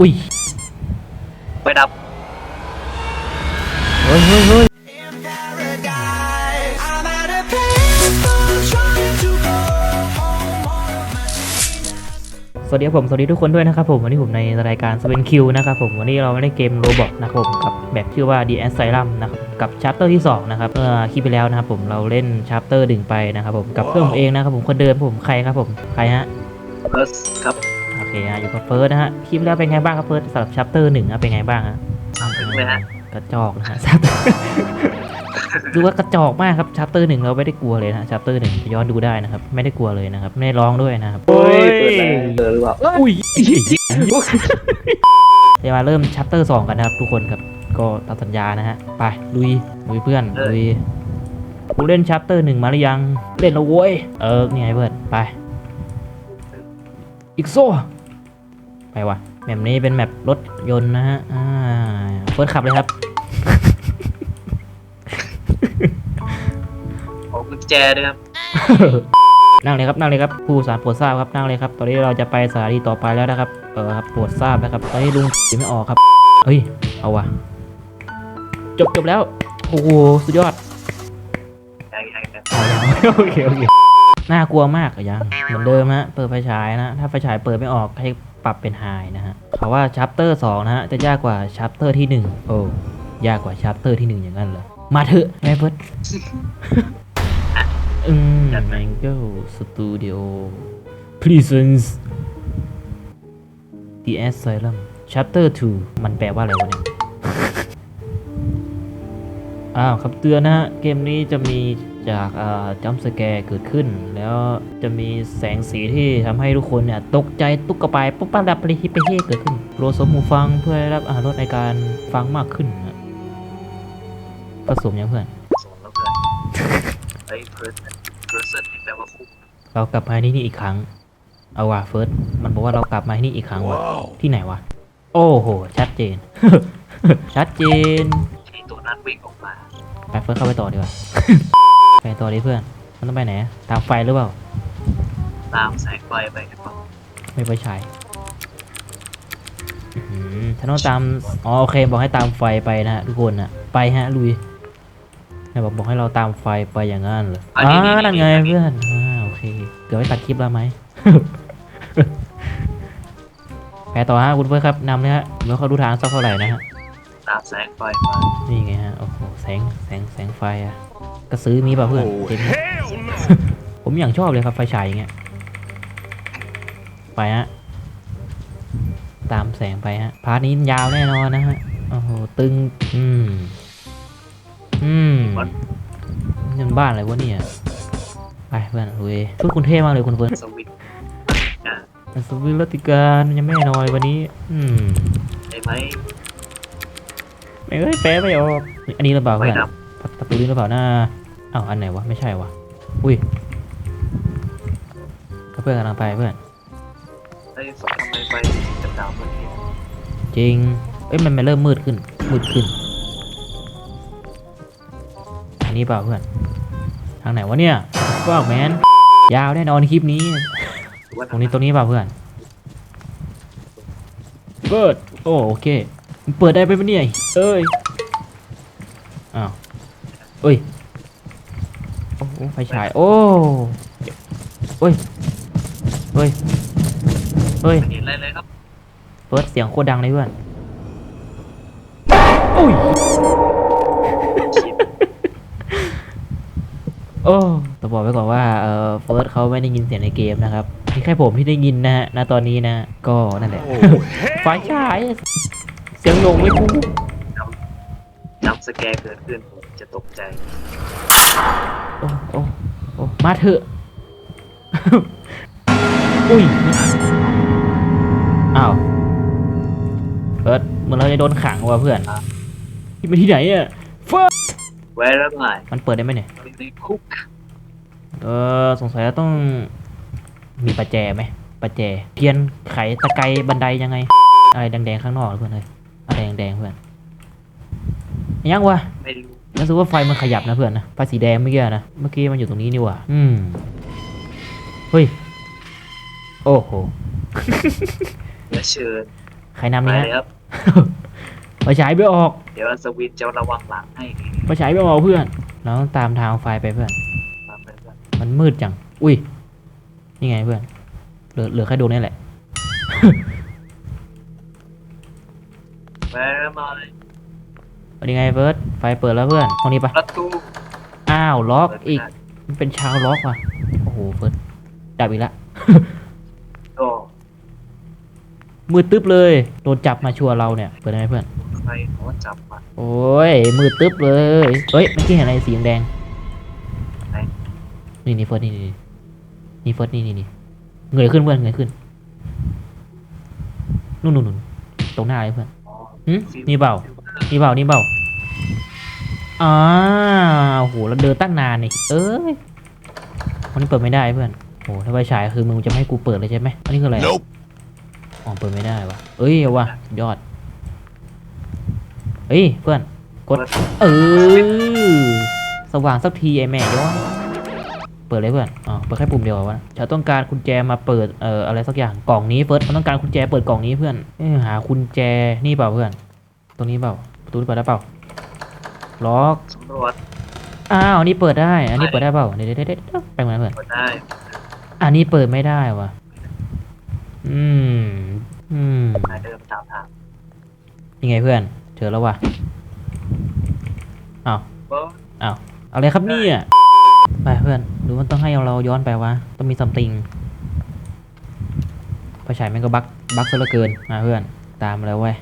อุ้ยไฟดับเฮ้ยเฮ้ยเฮ้ย I'm at a payphone trying to go home. สวัสดีครับผมสวัสดีทุกคนด้วยนะครับผมวันนี้ผมในรายการสเปนคิวนะครับผมวันนี้เราไม่ได้เกมโรบอทนะครับผมกับแบบชื่อว่า The Asylum นะครับกับชัปเตอร์ที่ 2 นะครับเมื่อคลิปไปแล้วนะครับผมเราเล่นชัปเตอร์ดึงไปนะครับผมกับเพื่อนผมเองนะครับผมคนเดิมผมใครครับผมใครฮะเฟิร์สครับโอ เคฮะอยู่กับเฟิร์สนะฮะคลิปแล้วเป็นไงบ้างครับเฟิร์สสำหรับชัปเตอร์หนึ่งนะเป็นไงบ้างฮะถึงเลยฮะกระจอกนะฮะดูว่ากระจอกมากครับชัปเตอร์หนึ่งเราไม่ได้กลัวเลยนะชัปเตอร์หนึ่งย้อนดูได้นะครับ ไม่ได้กลัวเลยนะครับ ไม่ได้ร้องด้วยนะครับเฮ้ยเปิดแล้วเจอหรือเปล่าอุ้ยเดี๋ยวมาเริ่มชัปเตอร์สองกันนะครับทุกคนครับก็ตามสัญญานะฮะไปลุยลุยเพื่อนลุยกูเล่นชัปเตอร์หนึ่งมาหรือยัง เล่นแล้วโว้ยเออนี่ไงเพื่อนไปอีกโซ่ ไปว่ะแมปนี้เป็นแมปรถยนต์นะฮะอ่าเฟิร์สขับเลยครับขอกุญแจด้วยครับ นั่งเลยครับนั่งเลยครับผู้สารโปรดทราบครับนั่งเลยครับ ตอนนี้เราจะไปสถานีต่อไปแล้วนะครับ เออครับโปรดทราบนะครับตอนนี้ลุงยังไม่ออกครับเฮ้ยเอาวะจบจบแล้วโอ้โหสุดยอดยังยังยังเอายังโอเคโอเคน่ากลัวมากอะยังเหมือนเดิมฮะเปิดไฟฉายนะ ถ้าไฟฉายเปิดไม่ออกให้ ปรับเป็นไฮนะฮะเขาว่าชัปเตอร์สองนะฮะ จะยากกว่าชัปเตอร์ที่หนึ่งโอ้ยากกว่าชัปเตอร์ที่หนึ่งอย่างนั้นเหรอ มาเถอะแม่เพิร์ดอืม Mango Studio Presents The Asylum Chapter 2 มันแปลว่าอะไรวะเนี่ย อ้าวครับเตือนนะฮะ เกมนี้จะมี จากอ่าจัมสแกร์เกิดขึ้น แล้วจะมีแสงสีที่ทำให้ทุกคนเนี่ยตกใจตุกกระปายปุ๊บปั๊บดับปริฮิปเฮเกิดขึ้นโปรดสวมหูฟังเพื่อได้รับอารรถรสในการฟังมากขึ้นนะผสมยังเพื่อนส่งแล้วเพื่อนเฮ้ยเฟิร์สเฟิร์สนี่แปลว่าคุกเรากลับมาที่นี่อีกครั้ง เอาว่ะเฟิร์สมันบอกว่าเรากลับมาที่นี่อีกครั้งว่ะที่ไหนวะ โอ้โห ชัดเจน ชัดเจนที่ตัวนั้นวิ่งออกมาไปเฟิร์สเข้าไปต่อดีกว่า ไปต่อดิเพื่อน มันต้องไปไหน ตามไฟหรือเปล่า ตามแสงไฟไปครับผมไม่ไปฉายอื้อหือฉันต้องตาม อ๋อโอเค บอกให้ตามไฟไปนะฮะทุกคนนะไปฮะลุยไหนบอกบอกให้เราตามไฟไปอย่างนั้นเหรออ่านั่นไงเพื่อนอ่าโอเค เกือบไปตัดคลิปแล้วไหมไปต่อฮะคุณเพื่อนครับนำเลยฮะเมื่อเขาดูทางสักเท่าไหร่นะฮะตามแสงไฟมานี่ไงฮะ โอ้โห แสง แสง แสงไฟอะ กระซื้อมีป่ะเพื่อนเจ๋งไหมผมอย่างชอบเลยครับไฟฉายอย่างเงี้ยไปฮะตามแสงไปฮะพาร์ทนี้ยาวแน่นอนนะฮะโอ้โหตึงอืมอืมนี่มันบ้านอะไรวะเนี่ยไปเพื่อนเว้ยชุดคุณเท่มากเลยคุณเฟิร์นสวิตช์อ่าสวิลติการยังไม่แน่นอนเลยวันนี้ อืมได้ไหมไม่เอ้ยแปลไม่ออกอันนี้หรือเปล่าไฟเพื่อนดับ ประตูนี้หรือเปล่าหน้าอ้าวอันไหนวะไม่ใช่วะอุ้ยเพื่อนกำลังไปเพื่อนเฮ้ยทำไมไฟจะดาวเมื่อกี้จริงเอ้ยมันมันเริ่มมืดขึ้น มืดขึ้น อันนี้เปล่าเพื่อน ทางไหนวะเนี่ยก็แมนยาวแน่นอนคลิปนี้ ตรงนี้ตรงนี้เปล่าเพื่อน เปิด โอ้โอเค เปิดได้ไปปะเนี่ย เอ้ย อ้าว เอ้ยโอ้โหไฟฉายโอ้เฮ้ยเฮ้ยเฮ้ยไม่เห็นอะไรเลยครับเปิดเสียงโคตรดังเลยเพื่อนอุ้ยชิปโอ้ต้องบอกไว้ก่อนว่าเออเฟิร์สเขาไม่ได้ยินเสียงในเกมนะครับมีแค่ผมที่ได้ยินนะฮะณตอนนี้นะ ก็นั่นแหละไฟฉาย เสียงลงไม่กูจำสแกร์เกิดขึ้นผมจะ ตกใจ โอ้โอ้โอ้มาเถอะ อุ้ยอ้าวเฟิร์สเหมือนเราจะโดนขังว่ะเพื่อนที่ไปที่ไหนอะเฟิร์ส Where am I มันเปิดได้ไหมเนี่ยในคุกเออสงสัยจะต้องมีประแจไหมประแจเทียนไขตะไคร้บันไดยังไง อะไรแดงๆข้างนอกเพื่อนเลยอะไรแดงๆเพื่อนยังวะไม่รู้ รู้สึกว่าไฟมันขยับนะเพื่อนนะไฟสีแดงเมื่อกี้นะ เมื่อกี้มันอยู่ตรงนี้นี่หว่าอืมเฮ้ย โอ้โหและเชิญใครนำไปนี่เลยฮะครับไฟฉายไม่ออก เดี๋ยวสวิตช์จะระวังหลังให้ไฟฉายไม่ออกเพื่อน เราต้องตามทางไฟไปเพื่อนตามไปเพื่อน มันมืดจัง อุ้ย นี่ไงเพื่อน เหลือเหลือแค่ดวงนี่แหละแม่มา เป็นยังไงเฟิร์สไฟเปิดแล้วเพื่อนห้องนี้ปะประตูอ้าวล็อกเปิดอีกได้มันเป็นชาวล็อกว่ะโอ้โหเฟิร์สดับอีกละก็มืดตึ๊บเลยโดนจับมาชัวร์เราเนี่ยเปิดได้ไหมเพื่อนใครเขาจับมาโอ้ยมืดตึ๊บเลยเฮ้ยเมื่อกี้เห็นอะไรสีแดงไหนๆนี่นี่เฟิร์สนี่นี่นี่เฟิร์สนี่นี่นี่เงยขึ้นเพื่อนเงยขึ้นนู่นนู่นนู่นตรงหน้าเลยเพื่อนอ๋อหึนี่เปล่า นี่เปล่านี่เปล่าอ้าวโหเราเดินตั้งนานนี่เอ้ยวันนี้เปิดไม่ได้เพื่อนโอ้ถ้าไปฉายคือมึงจะไม่ให้กูเปิดเลยใช่ไหมอันนี้คืออะไร Nope. อ๋อเปิดไม่ได้วะเอ้ยเอาวะสุดยอดเฮ้ยเพื่อนกดเออสว่างสักทีไอแม่ย้อนเปิดเลยเพื่อนอ๋อเปิดแค่ปุ่มเดียวเหรอวะฉันต้องการกุญแจมาเปิดเอ่ออะไรสักอย่างกล่องนี้เฟิร์สมันต้องการกุญแจเปิดกล่องนี้เพื่อนเอ้ยหากุญแจนี่เปล่าเพื่อน ตรงนี้เปล่า ประตูนี้เปิดได้เปล่า ล็อก สำรวจอ้าวอันนี้เปิดได้ อันนี้เปิดได้เปล่า เดี๋ยวเดี๋ยวเดี๋ยวเดี๋ยวไปมาเพื่อน เปิดได้อันนี้เปิดไม่ได้วะอืม อืมหาเดิมตามทางยังไงเพื่อนเจอแล้ววะอ้าวเบิ้งอ้าวอะไรครับเนี่ยไปเพื่อนหรือมันต้องให้เราย้อนไปวะ ต้องมีซัมติงไฟฉายแม่งก็บักบักซะเหลือเกินมาเพื่อน ตามมาแล้วเว้ย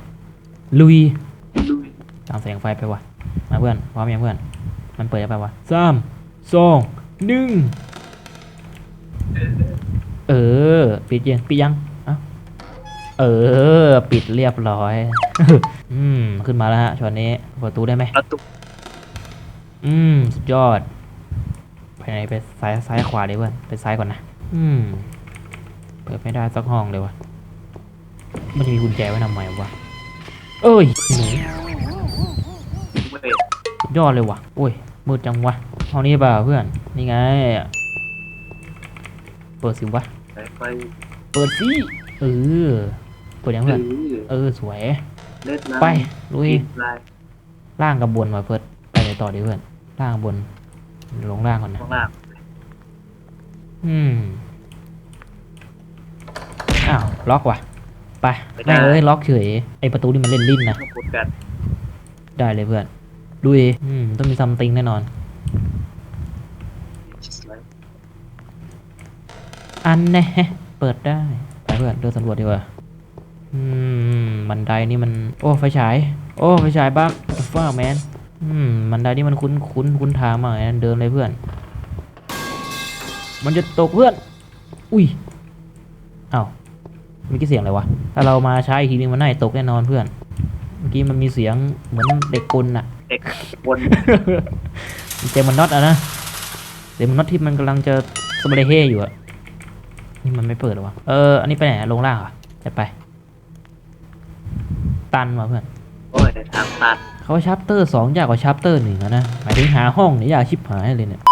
ลุยลุย ตามแสงไฟไปวะมาเพื่อนพร้อมยังเพื่อน มันเปิดได้ปะวะสามสองหนึ่งเออ ปิดยังปิดยังเอ้าเออ ปิดเรียบร้อย อืม ขึ้นมาแล้วฮะช็อตนี้เปิดประตูได้ไหมประตูอืม สุดยอด ไปไหนไปซ้ายซ้ายขวาเลยเพื่อนไปซ้ายก่อนนะ อืม เปิดไม่ได้สักห้องเลยวะมันจะมีกุญแจไว้ทำไมวะ เอ้ยหนูเวทสุด ยอดเลยว่ะโอ้ยมืดจังวะห้องนี้เปล่าเพื่อน นี่ไง เปิดสิวะ ไปไปเปิดสิเออ เปิดยังเพื่อน เออสวย เล่นน้ำไปลุย ลายล่างกับบนมาเพื่อนไปเลยต่อดิเพื่อน ล่างกับบน ลงล่างก่อนนะ ข้างล่างอืม อ้าว ล็อกว่ะ ไปแม่งเอ้ย ล็อกเฉย ไอประตูนี่มันเล่นลิ้นนะ ต้องกดกันได้เลยเพื่อน ดูดิอืมต้องมีซัมติงแน่นอนชิสไลด์อันแน่เปิดได้ไปเพื่อนเดินสำรวจดีกว่า อืมบันไดนี่มัน โอ้ไฟฉาย โอ้ไฟฉายบ้างฟ้าแมน อืมบันไดนี่มันคุ้นคุ้นคุ้นทางมากเลยนะเดินเลยเพื่อน มันจะตกเพื่อน อุ้ยอ้าวเมื่อกี้เสียงอะไรวะ ถ้าเรามาช้าอีกทีนึงมันน่าจะตกแน่นอนเพื่อน เมื่อกี้มันมีเสียงเหมือนเด็กกลน่ะ เด็กบนเจมันน็อตอะนะเจมันน็อตที่มันกำลังจะสเปรย์เฮอยู่อะนี่มันไม่เปิดหรอวะเอออันนี้ไปไหนอะลงล่างเหรอจะไป ตันว่ะเพื่อนโอ้ยในทางตัดเขาชัปเตอร์สองยากกว่าชัปเตอร์หนึ่งอะนะหมายถึงหาห้องนี่ยากชิบหายเลยเนี่ย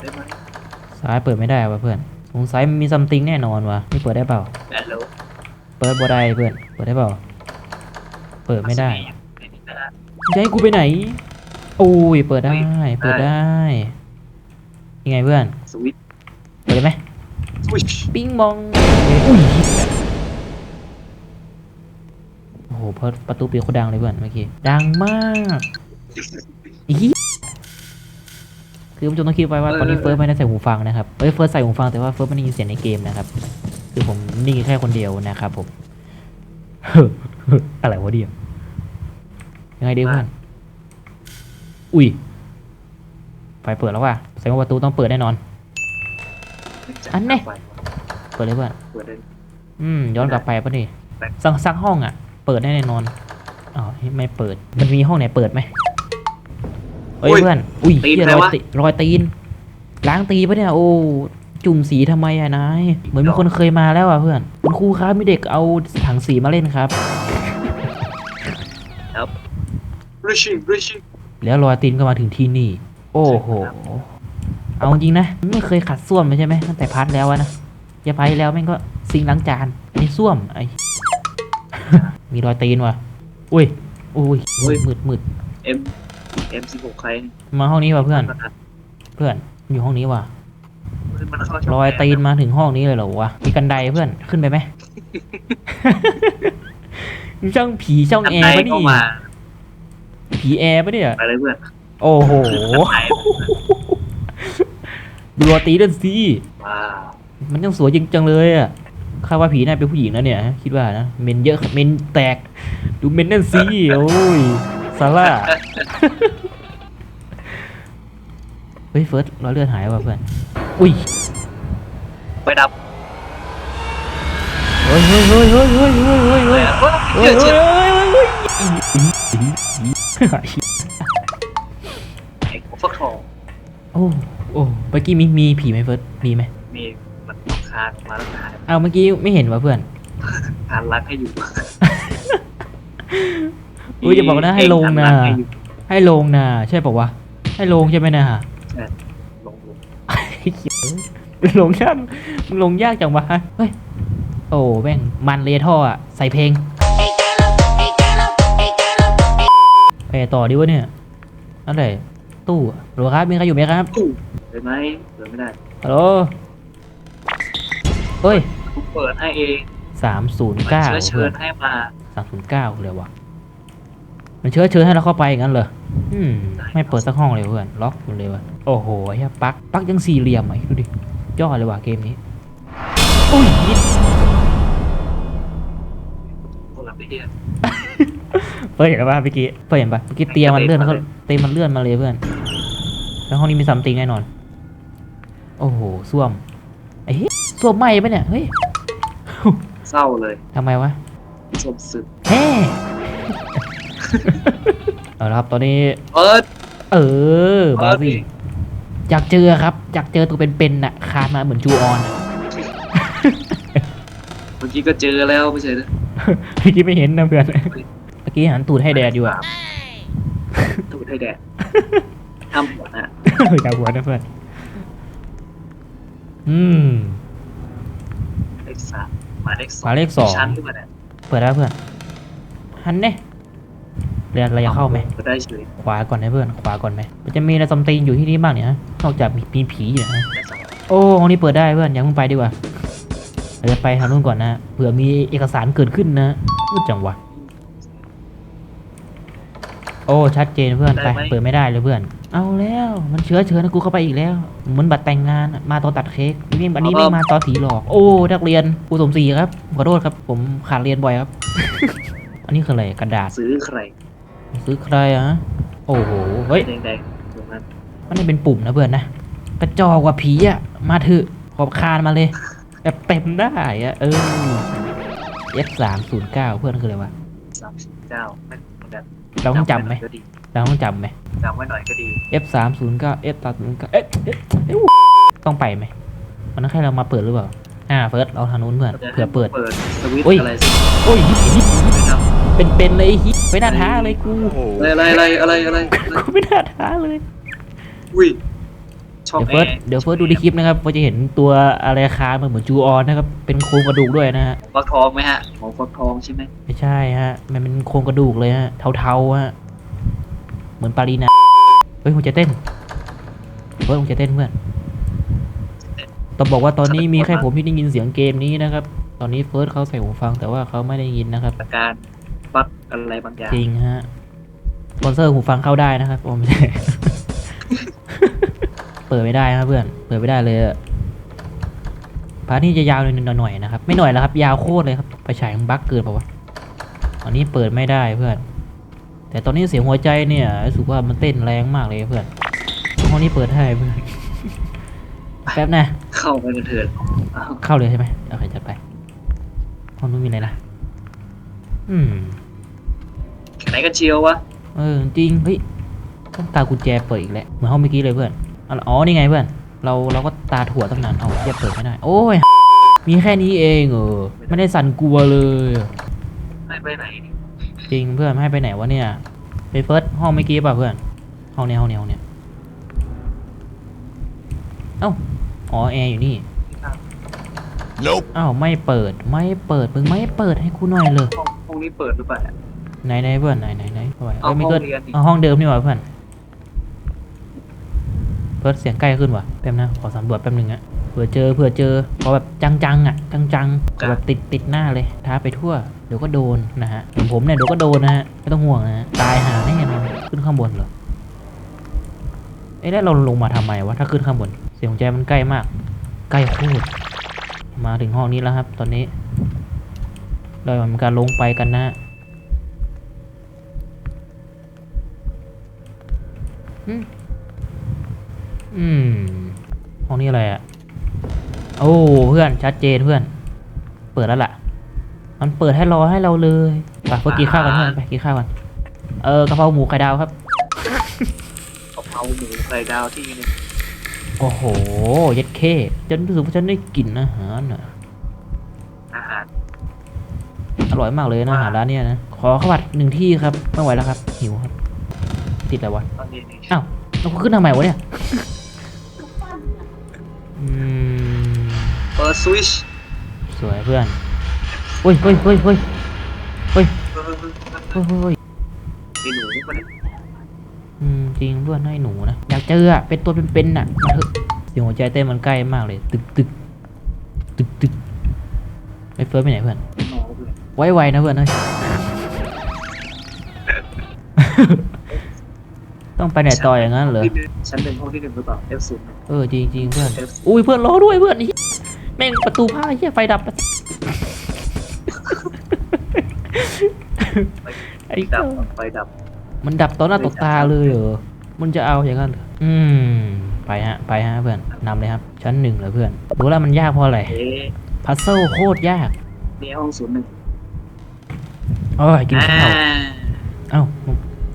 ได้ไหมซ้ายเปิดไม่ได้ว่ะเพื่อนสงสัยมันมีซัมติงแน่นอนว่ะไม่เปิดได้เปล่าแต่แล้วเปิดบ่ได้เพื่อนเปิดได้เปล่า เปิดไม่ได้ไม่ได้ จะให้กูไปไหนโอ้ยเปิดได้ เปิดได้ ยังไงเพื่อน สวิตช์เปิดได้ไหมสวิตช์ปิ้งมองอุ้ยโอ้โหเพราะประตูปิดโคตรดังเลยเพื่อนเมื่อกี้ ดังมากอีคือผมจะต้องคิดไว้ว่าตอนนี้เฟิร์สไม่ได้ใส่หูฟังนะครับเอ้ยเฟิร์สใส่หูฟังแต่ว่าเฟิร์สไม่ได้ยินเสียงในเกมนะครับ คือผมนิ่งแค่คนเดียวนะครับผม อะไรวะเดียว ยังไงดีเพื่อนอุ้ยไฟเปิดแล้วว่ะแสดงว่าประตูต้องเปิดแน่นอน อันแน่เปิดเลยเพื่อนเปิดเลยอืมย้อนกลับไปปะนี่ไปสักสักห้องอะ เปิดได้แน่นอนอ๋อไม่เปิด มันมีห้องไหนเปิดไหมเฮ้ยเพื่อน อุ้ยเหี้ยรอยตีรอยตีน ล้างตีปะเนี่ยโอ้จุ่มสีทำไมอะนาย เหมือนมีคนเคยมาแล้วอะเพื่อน คุณครูครับมีเด็กเอาถังสีมาเล่นครับริ ชิริชิแล้วรอยตีนก็มาถึงที่นี่ โอ้โห เอาจริงนะ ไม่เคยขัดส้วมเลยใช่ไหมตั้งแต่พาร์ทแล้วอะนะอย่าไปแล้วแม่งก็ซิงค์ล้างจานอันนี้ส้วมไอ้มีรอยตีนว่ะอุ้ยอุ้ยอุ้ยมืดมืดเอ็มเอ็มสิบหกใคร มาห้องนี้ว่ะเพื่อนมันเพื่อนอยู่ห้องนี้ว่ะมันเข้าช่งรอยตีนมาถึงห้องนี้เลยเหรอวะ มีกันไดเพื่อนขึ้นไปไหมมึงช่างผีช่างอันแอใดร์ปะเข้านี่มา ผีแอร์ปะเนี่ย ไปเลยเพื่อนโอ้โหไปดูรอยตีนนั่นสิว้าวมันยังสวยจริงจังเลยอะคาดว่าผีน่าเป็นผู้หญิงนะเนี่ย คิดว่านะ เมนเยอะเมนแตก ดูเมนนั่นสิโอ้ยซาร่า เฮ้ยเฟิร์สรอยเลือดหายว่ะเพื่อน อุ้ย ไปดับ เฮ้ยเฮ้ยเฮ้ยเฮ้ยเฮ้ยเฮ้ยเฮ้ยเลเฮ้ยยอะเฮ้ยเฮ้ย เชื่อเฮ้เชื่ยอเฮ้ยไอ้ฟักทองโอ้โอ้เมื่อกี้มีมีผีไหมเฟิร์สมีไหมมีมันต้องคานมาแล้วถ่ายเอาเมื่อกี้ไม่เห็นว่ะเพื่อนคานรักให้อยู่อุ้ยอย่าบอกนะให้ลงนะคารักให้อยู่ให้ลงนะใช่ปะวะให้ลงใช่ไหมนะฮะลงลงลงยากมึงลงยากจังวะเฮ้ยโอ้แม่งมันเลยท่ออะใส่เพลง ไปต่อดิวะเนี่ยอะไรตู้อะหรอครับมีใครอยู่ไหมครับตู้เลยไหมเปิดไม่ได้ฮัลโหลเฮ้ยกูเปิดให้เองสามศูนย์มันเก้าเชื้อเชิญให้มาสามศูนย์เก้าเลยวะมันเชื้อเชิญให้เราเข้าไปอย่างนั้นเหรออืมไม่เปิดสักห้องเลยเพื่อนล็อกหมดเลยวะโอ้โหไอ้เหี้ยปลั๊กปลั๊กยังสี่เหลี่ยมไอ้ดูดิยอดเลยว่ะเกมนี้อุ้ยนิดตัวหลับได้เดีย เฮ้ยเห็นปะเมื่อกี้เฮ้ยเห็นปะเมื่อกี้เตียงมันเลื่อนเขาเตียงมันเลื่อนมาเลยเพื่อน แล้วห้องนี้มีซัมติงแน่นอน โอ้โหส้วมไอ้เหี้ยส้วมไหม้ปะเนี่ย เฮ้ย เศร้าเลยทำไมวะสมสึกแฮ่เอาละครับ ตอนนี้ เปิด เออ บาเปิดซี่ดิอยากเจอครับ อยากเจอตัวเป็นๆน่ะ คานมาเหมือนจูออนอะเมื่อกี้ก็เจอแล้วไม่ใช่เหรอเมื่อกี้ไม่เห็นนะเพื่อนเมื่อ กี้หันตูดให้แดดอยู่อะตูดให้แดดห้ามหัวนะอย่าหัวนะเพื่อน อืมเลขสามหมายเลขสองหมายเลขสองชั้นขึ้นมาเนี่ยเปิดแล้วเพื่อน หันเนี่ยเรียนเราจะเข้าไหมก็ได้เฉยขวาก่อนนะเพื่อน ขวาก่อนไหมมันจะมีอะไรซัมติงอยู่ที่นี่บ้างเนี่ยฮะนอกจากมีมีผีอยู่นะได้สองโอ้ห้องนี้เปิดได้เพื่อนอย่าเพิ่งไปดีกว่าเราจะไปทางนู้นก่อนนะเผื่อมีเอกสารเกิดขึ้นนะพูดจังวะ โอ้ชัดเจนเพื่อนไปเปิดไม่ได้เลยเพื่อน เอาแล้วมันเชื้อเชิญให้กูเข้าไปอีกแล้วเหมือนบัตรแต่งงานอะมาตอนตัดเค้กนี่อันนี้ไม่มาตอนผีหลอก โอ้นักเรียนครูสมศรีครับขอโทษครับ ผมขาดเรียนบ่อยครับ อันนี้คืออะไรกระดาษซื้อใครซื้อใครอะโอ้โหเฮ้ย แดงๆตรงนั้นมันไม่เป็นปุ่มนะเพื่อนนะ กระจอกกว่าผีอะมาเถอะขอบคานมาเลย แบบเต็มได้อะเออ F สามศูนย์เก้าเพื่อนคืออะไรวะสามสิบเก้าไม่ เหมือนกันเราต้องจำไหมก็ดีเราต้องจำไหม จำไว้หน่อยก็ดี F สามศูนย์เก้า F สามศูนย์เก้าเอ๊ะเอ๊ะเอ๊ะต้องไปไหมมันต้องให้เรามาเปิดหรือเปล่า อ่าเฟิร์สเราทางนู้นเพื่อนเผื่อเปิด เปิดสวิตช์อุ้ยอะไรสักโอ้ยฮิฮิไม่ทเป็นเป็นเลยฮิไม่น่าท้าเลยกูำอะไรอะไรอะไรอะไรอะไรกูไม่น่าท้าเลย อุ้ย ช่องเดี๋ยวแอเฟิร์สร์เดี๋ยวเฟิร์สดูในคลิปนะครับว่าจะเห็นตัวอะไรคานมันเหมือนจูออนนะครับ เป็นโครงกระดูกด้วยนะฮะ ฟักทองไหมฮะหมอฟักทองใช่ไหมไม่ใช่ฮะ มันเป็นโครงกระดูกเลยฮะ เทาๆฮะ เหมือนปารีนาเฮ้ยหัวใจเต้นเฮ้ยหัวใจเต้นเพื่อน ต้องบอกว่าตอนนี้มีแค่ผมที่ได้ยินเสียงเกมนี้นะครับ ตอนนี้เฟิร์สเขาใส่หูฟังแต่ว่าเขาไม่ได้ยินนะครับ อาการฟักอะไรบางอย่างจริงฮะสปอนเซอร์หูฟังเข้าได้นะครับโอ้ไม่ใช่เปิดไม่ได้ครับเพื่อน เปิดไม่ได้เลยอะพาร์ทนี้จะยาวหน่อยๆนะครับ ไม่หน่อยแล้วครับ ยาวโคตรเลยครับ ไปฉายมันบั๊กเกินเปล่าวะอันนี้เปิดไม่ได้เพื่อน แต่ตอนนี้เสียงหัวใจเนี่ยรู้สึกว่ามันเต้นแรงมากเลยเพื่อนห้องนี้เปิดได้เพื่อน แป๊บนะเข้าไปกันเถิดอ้าวเข้าเลยใช่ไหมโอเคจัดไป ห้องนู้นมีอะไรนะอืมแค่ไหนกันเชียววะ เออจริง เฮ้ยต้องตากุญแจเปิดอีกแล้ว เหมือนห้องเมื่อกี้เลยเพื่อน อ๋ออ๋อ นี่ไงเพื่อน เราเราก็ตาถั่วตั้งนานเอาเทียบเปิดไม่ได้ โอ้ย มีแค่นี้เองเออ ไม่ได้สั่นกลัวเลยไม่ไปไหนนี่จริงเพื่อนไม่ให้ไปไหนวะเนี่ย ไปเฟิร์สห้องเมื่อกี้ป่ะเพื่อน ห้องเนี้ยห้องเนี้ยห้องเนี้ยเอ้า อ๋อแอร์อยู่นี่ Nope. อ้าวไม่เปิดไม่เปิดมึงไม่เปิดให้กูหน่อยเลยห้องห้ององนี้เปิดหรือเปล่าเนี่ยไหนไหนเพื่อนไหนไหนไหนเข้าไปเอาเอ้ยไม่เกินห้องเรียนดิเอาห้องเดิมนี่หว่าเพื่อน เพิ่เสียงใกล้ขึ้นว่ะแป๊บนะ ขอสำรวจแป๊บหนึงอะเผื่อเจอเผื่อเจอขอแบบจังๆอะจังๆขอแบบติดติดหน้าเลยท้าไปทั่วเดี๋ยวก็โดนนะฮะอย่างผมเนี่ยเดี๋ยวก็โดนนะฮะไม่ต้องห่วงนะฮะตายหาแน่นอนขึ้นข้างบนเหรอเอ้ยแล้วเราลงมาทำไมวะถ้าขึ้นข้างบน เสียงหัวใจมันใกล้มาก ใกล้โคตรมาถึงห้องนี้แล้วครับ ตอนนี้เราทำการลงไปกันนะอืม อืมห้องนี้อะไรอะ่ะโอ้เพื่อนชัดเจนเพื่อน เปิดแล้วล่ะ มันเปิดให้รอให้เราเลยไปเพื่อกินข้าวกันเพื่อนไปกินข้าวกันเออกะเพราหมูไข่ดาวครับกะเพราหมูไข่ดาวที่นี่โอ้โหเย็ดเคจนรู้สึกว่าฉันได้กลิ่นอาหารอะอาหารอร่อยมากเลยนะอาหารร้านเนี้ยนะขอข้าวผัดหนึ่งที่ครับไม่ไหวแล้วครับหิวครับติดอะไรวะตอนนี้นี่อ้าวเราขึ้นทำไมวะเนี่ย ปิดสวิชสวยเพื่อนเฮ้ยเฮ้ยเฮ้ยเฮ้ยเฮ้ยเออเฮ้ยเฮ้ยเฮ้ยไอหนูมันอืมจริงเพื่อนให้หนูนะอยากเจออะเป็นตัวเป็นๆน่ะเถอะเสียงหัวใจเต้นมันใกล้มากเลย ตึกตึกตึกตึกไอ้เฟิร์สไปไหนเพื่อนไว้ไวนะเพื่อนเฮ้ยต้องไปไหนต่ออย่างนั้นเหรอชั้นหนึ่งห้องที่หนึ่งหรือเปล่า F ศูนย์เออจริงจริงเพื่อน อุ้ยเพื่อนรอด้วยเพื่อนนี่ ม่งประตูผ้าเฮียไฟดับ ไอ้ดัเจ้าบไฟดับ มันดับต่อหน้าต่อตาเลยเหรอ มันจะเอาอย่างนั้นเหรออืม ไปฮะ ไปฮะเพื่อนนำเลยครับ ชั้นหนึ่งเลยเพื่อน รู้แล้วมันยากเพราะอะไรเอ๊ะพัซเซิลโคตรยากนี่ห้องศูนย์หนึ่งโอ้ยกินข้าวเอ้า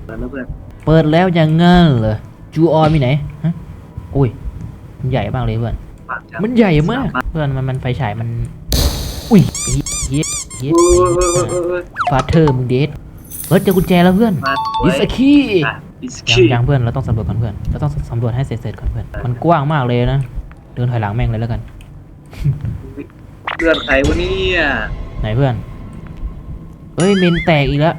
เปิดแล้วเพื่อน เปิดแล้วอย่างงั้นเหรอจูออนมีไหนฮะอุ้ยมันใหญ่มากเลยเพื่อนปากจับ มันใหญ่มาก เพื่อนมันมันไฟฉายมัน อุ้ยเฮียเฮียเฮียเออเออเออเออเออฟาเธอร์มึงเดทเฮ้ยเจอกุญแจแล้วเพื่อนมาดิสคีอะดิสยังคียังเพื่อนเราต้องสำรวจก่อนเพื่อนเราต้องสำรวจให้เสร็จๆก่อนเพื่อน มันกว้างมากเลยนะ เดินถอยหลังแม่งเลยแล้วกันเพื่อนใครวะเนี่ยไหนเพื่อนเฮ้ยเมนแตกอีกแล้ว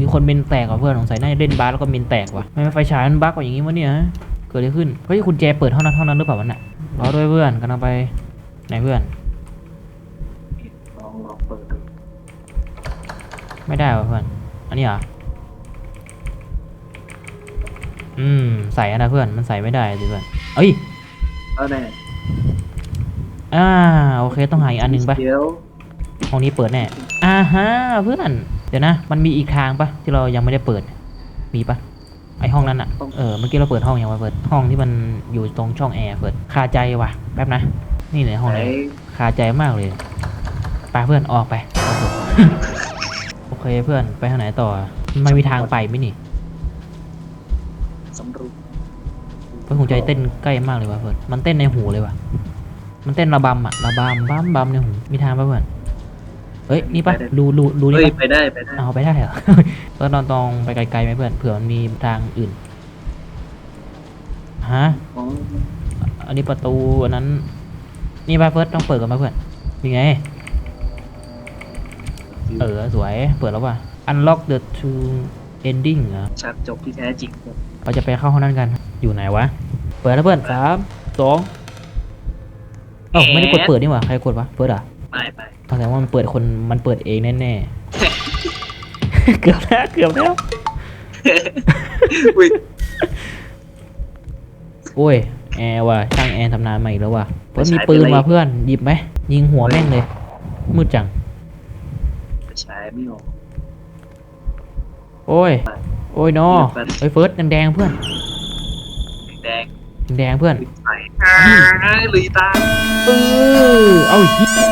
มีคนเมนแตกว่ะเพื่อนสงสัยน่าจะเล่นบาสแล้วก็เมนแตกว่ะไม่ไฟฉายมันบั๊กกว่าอย่างงี้วะเนี่ยฮะเกิดอะไรขึ้น เฮ้ยคุณแจเปิดห้องนั้นห้องนั้นหรือเปล่าวะน่ะรอด้วยเพื่อนกันเอาไปไหนเพื่อน ลองลองเปิดดูไม่ได้ว่ะเพื่อน อันนี้เหรอ อืม ใส่อะนะเพื่อน มันใส่ไม่ได้ดิเพื่อน เอ้ย เอาแน่อ่า โอเค ต้องหาอีกอันหนึ่งปะเดี๋ยวห้องนี้เปิดแน่ อ่าฮะเพื่อน เดี๋ยวนะ มันมีอีกทางปะที่เรายังไม่ได้เปิด มีปะ ไอห้องนั้นอะเออเมื่อกี้เราเปิดห้องยังไม่เปิดห้องที่มันอยู่ตรงช่องแอร์เปิดคาใจว่ะแป๊บนะ นี่เลยห้องไหนนี้คาใจมากเลยไปเพื่อนออกไปโอเคโอเคเพื่อนไปทางไหนต่อมันมีทางไปไหมนี่สำรวจเพื่อนหัวใจเต้นใกล้มากเลยว่ะเพื่อนมันเต้นในหูเลยว่ะมันเต้นระบำอะระบำบัมบัมในหูมีทางปะเพื่อน เฮ้ยนี่ปะรูรูรูนี่เฮ้ยปะไปได้ไปได้เอาไปได้เหรอ ก็นอนตองไปไกลๆไหมเพื่อนเผื่อมันมีทางอื่นฮะอ๋ออันนี้ประตูอันนั้น นี่ป่ะเฟิร์สต้องเปิดกันมาเพื่อนมีไง เออสวยเปิดแล้วว่ะ unlock the two ending เหรอ ฉากจบที่แท้จริงครับเราจะไปเข้าห้องนั้นกัน อยู่ไหนวะ เปิดแล้วเพื่อนสามสองเอ้าไม่ได้กดเปิดนี่หว่า ใครกดวะเฟิร์สอะไม่ไป แสดงว่ามันเปิดคนมันเปิดเองแน่ๆ เกือบแล้วเกือบแล้ว อุ้ยโอ้ยแอร์ว่ะช่างแอร์ทำนานมาอีกแล้วว่ะเฟิร์สมีปืนมาเพื่อนหยิบไหมยิงหัวแม่งเลย มืดจังไปใช้ไม่ออกโอ้ย โอ้ยนอเฮ้ยเฟิร์สแดงๆเพื่อน แดงแดงๆเพื่อนปิดไฟอ่าลุยตาเออเอาอีกทีโอ้ย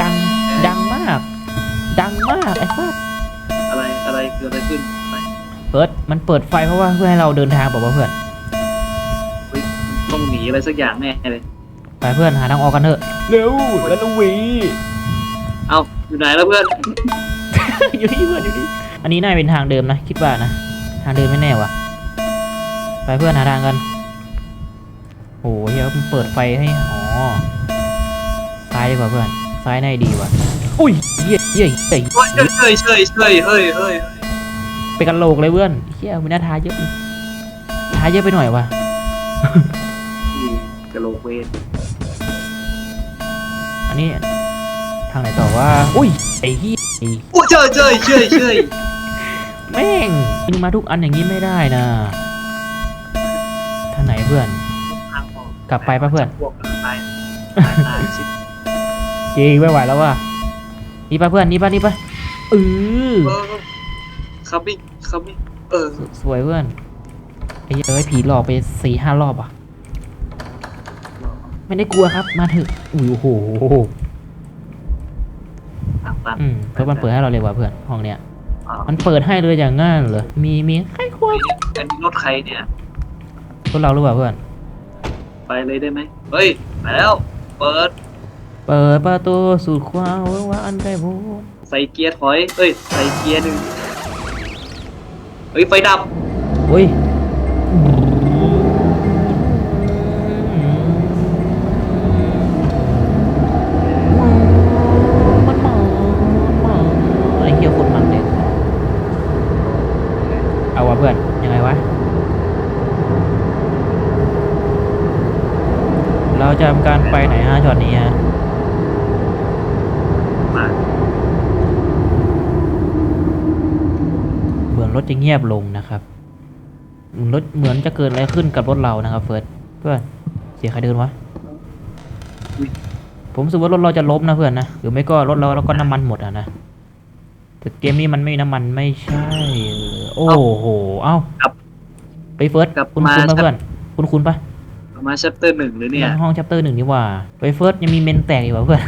ดัง ดังมาก ดังมากไอ้เฟิร์สอะไรอะไรเกิดอะไรขึ้นไปเฟิร์สมันเปิดไฟเพราะว่าเพื่อให้เราเดินทางบอกว่าวะเพื่อน เฮ้ยต้องหนีอะไรสักอย่างแน่เลย ไปเพื่อนหาทางออกกันเถอะ เร็วแล้วนวีเอ้าอยู่ไหนแล้วเพื่อนอยู่นี่เพื่อนอยู่นี่อันนี้น่าจะเป็นทางเดิมนะคิดว่านะ ทางเดิมไม่แน่วะไปเพื่อนหาทางกันโอ้ยเดี๋ยวมันเปิดไฟให้อ๋อซ้ายดีกว่าเพื่อน ซ้ายน่าจะดีว่ะ อุ้ยเหี้ยเหี้ยเหี้ยเฮ้ยเฮ้ยเฮ้ยเฮ้ยเฮ้ยเฮ้ยไปกันโหลกเลยเพื่อนเฮียมันน่าทาเยอะทาเยอะไปหน่อยวะนี่กระโหลกเวนอันนี้ทางไหนต่อว่า อุ้ยไอ้เฮียไอ้โอ้เจยเจยเจยเจยแม่งมึงมาทุกอันอย่างนี้ไม่ได้นะทางไหนเพื่อนทางออกกลับไปปะเพื่อน จริงไม่ไหวแล้วว่ะนี่ปะเพื่อนนี่ปะนี่ปะเออเออคัมมิ่งคัมมิ่งเออสสวยเพื่อนไอ้เอ้ยผีหลอกไปสี่ห้ารอบอะ ไม่ได้กลัวครับ มาเถอะอุ้ยโอ้โหทางตันอืมเพื่อนมันเปิดให้เราเลยว่ะเพื่อนห้องเนี้ยอ้าวมันเปิดให้เลยอย่างงั้นเหรอมีมีใครควรอันนี้รถใครเนี่ย พวกเราหรือเปล่าเพื่อนไปเลยได้ไหมเฮ้ย มาแล้ว เปิด เปิดประตูสู่ความเวิ้งว้างอันไกลโพ้นใส่เกียร์ถอย เอ้ย ใส่เกียร์หนึ่งเฮ้ย ไฟดับ อุ้ยมันมาไอ้เหี้ยคนมันเลยเอาวะเพื่อน ยังไงวะ เราจะทำการไปไหนฮะช็อตนี้ฮะ มา เหมือนรถจะเงียบลงนะครับเหมือนรถเหมือนจะเกิดอะไรขึ้นกับรถเรานะครับเฟิร์สเพื่อนเสียงใครเดินวะอุ๊ยผมรู้สึกว่ารถเราจะล้มนะเพื่อนนะหรือไม่ก็รถเราแล้วก็น้ำมันหมดอะนะแต่เกมนี้มันไม่มีน้ำมันไม่ใช่เออโอ้โหเอ้าครับไปเฟิร์สกลับคุณมาคุณปะเพื่อนคุณคุณปะมาชัปเตอร์หนึ่งเลยเนี่ยห้องชัปเตอร์หนึ่งนี่หว่าไปเฟิร์สยังมีเมนแตกอยู่วะเพื่อน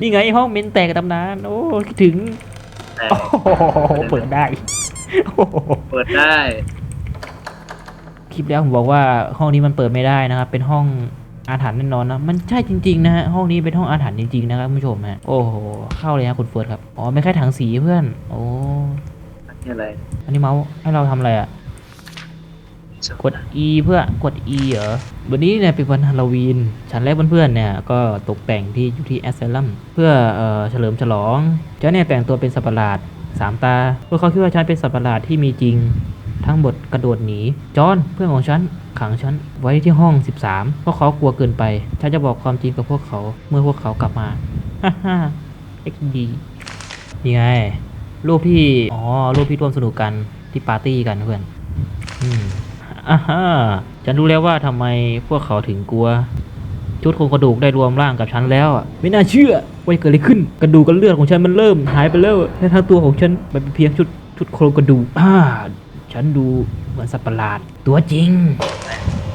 นี่ไงห้องเมนแตกกับตำนานโอ้คิดถึง แต่โอ้โหเปิดได้โอ้โหเปิดได้ คลิปแล้วผมบอกว่าห้องนี้มันเปิดไม่ได้นะครับ เป็นห้องอาถรรพ์แน่นอนนะ มันใช่จริงๆนะฮะ ห้องนี้เป็นห้องอาถรรพ์จริงๆนะครับคุณผู้ชมฮะ โอ้โห เข้าเลยฮะคุณเฟิร์สครับ อ๋อไม่แค่ถังสีเพื่อน โอ้อันนี้อะไร อันนี้เมาส์ให้เราทำอะไรอะ่ะ กด E เพื่อกด E เหรอ วันนี้เนี่ยเป็นวันฮาโลวีน ฉันและเพื่อนๆเนี่ยก็ตกแต่งที่อยู่ที่แอสเซลัมเพื่อเออเฉลิมฉลองฉันเนี่ยแต่งตัวเป็นสัตว์ประหลาดสามตาพวกเขาคิดว่าฉันเป็นสัตว์ประหลาดที่มีจริง ทั้งหมดกระโดดหนี จอนเพื่อนของฉันขังฉันไว้ที่ห้อง 13 เพราะเขากลัวเกินไป ฉันจะบอกความจริงกับพวกเขาเมื่อพวกเขากลับมาฮ่าฮ่าเอ็กดีนี่ไง รูปที่ อ๋อ รูปที่ร่วมสนุกกันที่ปาร์ตี้กันเพื่อน อืม อ่าฮะฉันรู้แล้วว่าทำไมพวกเขาถึงกลัว ชุดโครงกระดูกได้รวมร่างกับฉันแล้วอะไม่น่าเชื่อว่าจะเกิดอะไรขึ้น กระดูกกับเลือดของฉันมันเริ่มหายไปแล้วและทั้งตัวของฉันมันเป็นเพียงชุดชุดโครงกระดูกอ่าฉันดูเหมือนสัตว์ประหลาด ตัวจริง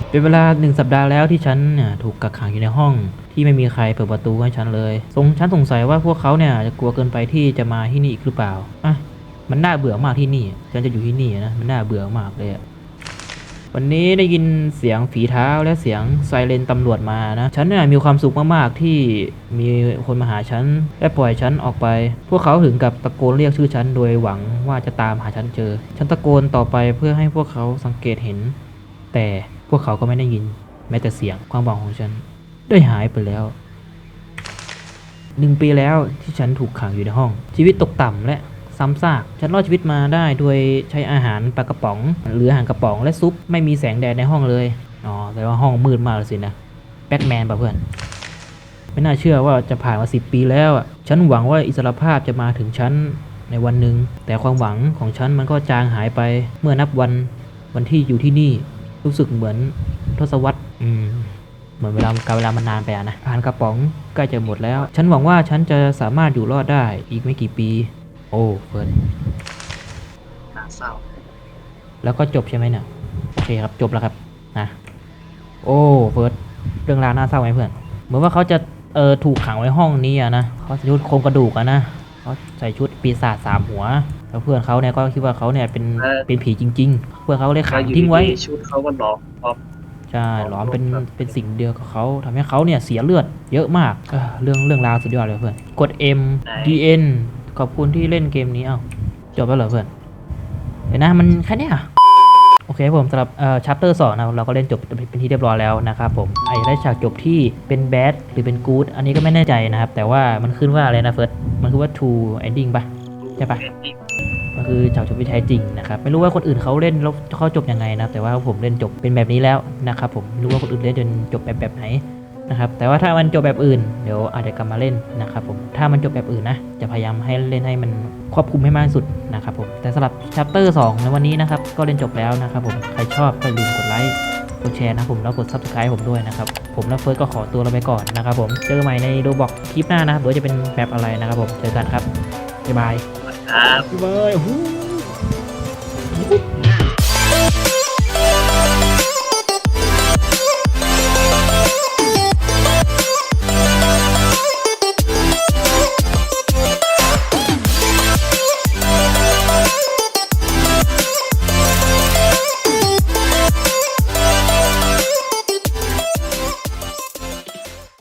เป็นเวลาหนึ่งสัปดาห์แล้วที่ฉันเนี่ยถูกกักขังอยู่ในห้อง ที่ไม่มีใครเปิดประตูให้ฉันเลยสงฉันสงสัยว่าพวกเขาเนี่ยจะกลัวเกินไปที่จะมาที่นี่อีกหรือเปล่าอะมันน่าเบื่อมากที่นี่ ฉันจะอยู่ที่นี่นะ มันน่าเบื่อมากเลยอะ วันนี้ได้ยินเสียงฝีเท้าและเสียงไซเรนตำรวจมานะ ฉันเนี่ยมีความสุขมากๆที่มีคนมาหาฉันและปล่อยฉันออกไป พวกเขาถึงกับตะโกนเรียกชื่อฉันโดยหวังว่าจะตามหาฉันเจอ ฉันตะโกนต่อไปเพื่อให้พวกเขาสังเกตเห็น แต่พวกเขาก็ไม่ได้ยิน แม้แต่เสียงความหวังของฉันได้หายไปแล้วหนึ่งปีแล้วที่ฉันถูกขังอยู่ในห้อง ชีวิตตกต่ำและ ซ้ำซากฉันรอดชีวิตมาได้โดยใช้อาหารปลากระป๋อง หรืออาหารกระป๋องและซุปไม่มีแสงแดดในห้องเลยอ๋อแต่ว่าห้องมืดมากเลยสินะแบ็กแมนป่ะเพื่อนไม่น่าเชื่อว่าจะผ่านมาสิปีแล้วอะฉันหวังว่าอิสรภาพจะมาถึงฉันในวันหนึ่งแต่ความหวังของฉันมันก็จางหายไปเมื่อนับวันวันที่อยู่ที่นี่รู้สึกเหมือนทศวรรษอืมเหมือนเวลาการเวลามันนานไปอะนะอาหารกระป๋องใกล้จะหมดแล้ว ฉันหวังว่าฉันจะสามารถอยู่รอดได้อีกไม่กี่ปี อ้เฟิร์นน่าเศร้าแล้วก็จบใช่ไหมเนี่ย โอเคครับจบแล้วครับนะโอ้เฟิร์สเรื่องราวน่าเศร้าไหมเพื่อน เหมือนว่าเขาจะเออถูกขังไว้ห้องนี้อะนะเขาใส่ชุดโครงกระดูกอะนะเขาใส่ชุดปีศาจสามหัว แล้วเพื่อนเขาเนี่ยก็คิดว่าเขาเนี่ยเป็นเป็นผีจริง ๆ เพื่อนเขาเลยขังอยู่ทิ้งไว้ดีๆชุดเขาก็หลอกพอใช่หลอมเป็นเป็นสิ่งเดียวกับเขาทำให้เขาเนี่ยเสียเลือดเยอะมากเออเรื่องเรื่องราวสุดยอดเลยเพื่อนกด M D N ขอบคุณที่เล่นเกมนี้เอ้าจบแล้วเหรอเพื่อนเดี๋ยวนะมันแค่เนี้ยเหรอโอเคผมสำหรับเอ่อชัปเตอร์สองนะเราก็เล่นจบเป็นที่เรียบร้อยแล้วนะครับผมไอ้ได้ฉากจบที่เป็นแบดหรือเป็นกู๊ดอันนี้ก็ไม่แน่ใจนะครับ แต่ว่ามันขึ้นว่าอะไรนะเฟิร์สมันคือว่า true ending ปะใช่ปะก็คือฉากจบที่แท้จริงนะครับไม่รู้ว่าคนอื่นเขาเล่นแล้วเขาจบยังไงนะแต่ว่าผมเล่นจบเป็นแบบนี้แล้วนะครับผมไม่รู้ว่าคนอื่นเล่นจนจบแบบแบบไหน นะครับแต่ว่าถ้ามันจบแบบอื่นเดี๋ยวอาจจะกลับมาเล่นนะครับผมถ้ามันจบแบบอื่นนะจะพยายามให้เล่นให้มันครอบคลุมให้มากที่สุดนะครับผมแต่สำหรับชัปเตอร์2ในวันนี้นะครับก็เล่นจบแล้วนะครับผมใครชอบก็อย่าลืมกดไลค์กดแชร์นะครับผมแล้วกด subscribe ผมด้วยนะครับผมและเฟิร์สก็ขอตัวลาไปก่อนนะครับผมเจอกันใหม่ในโดบอกคลิปหน้านะครับหรือว่าจะเป็นแบบอะไรนะครับผมเจอกันครับบ๊ายบายครับบ๊ายบาย